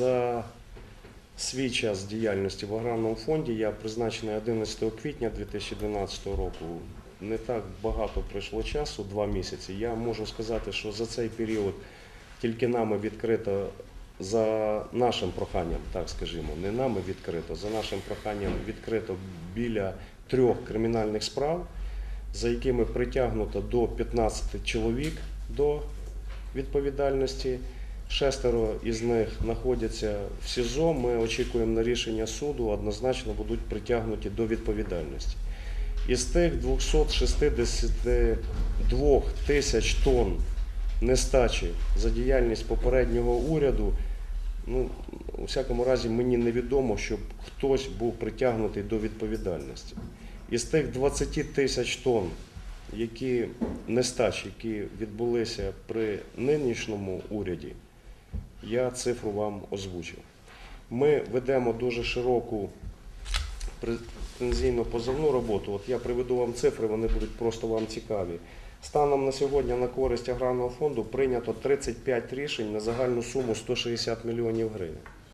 За свій час діяльності в аграрному фонді я призначений 11 квітня 2012 року. Не так багато пройшло часу, два місяці. Я можу сказати, що за цей період тільки нами відкрито за нашим проханням, так скажімо, не нами відкрито, за нашим проханням відкрито біля трьох кримінальних справ, за якими притягнуто до 15 чоловік до відповідальності. Шестеро із них знаходяться в СІЗО. Ми очікуємо на рішення суду, однозначно будуть притягнуті до відповідальності. Із тих 262 тисяч тонн нестачі за діяльність попереднього уряду, ну, у всякому разі, мені невідомо, щоб хтось був притягнутий до відповідальності. Із тих 20 тисяч тонн, які нестачі, які відбулися при нинішньому уряді, я цифру вам озвучив. Ми ведемо дуже широку претензійно позовну роботу. От я приведу вам цифри, вони будуть просто вам цікаві. Станом на сьогодні на користь аграрного фонду прийнято 35 рішень на загальну суму 160 мільйонів гривень.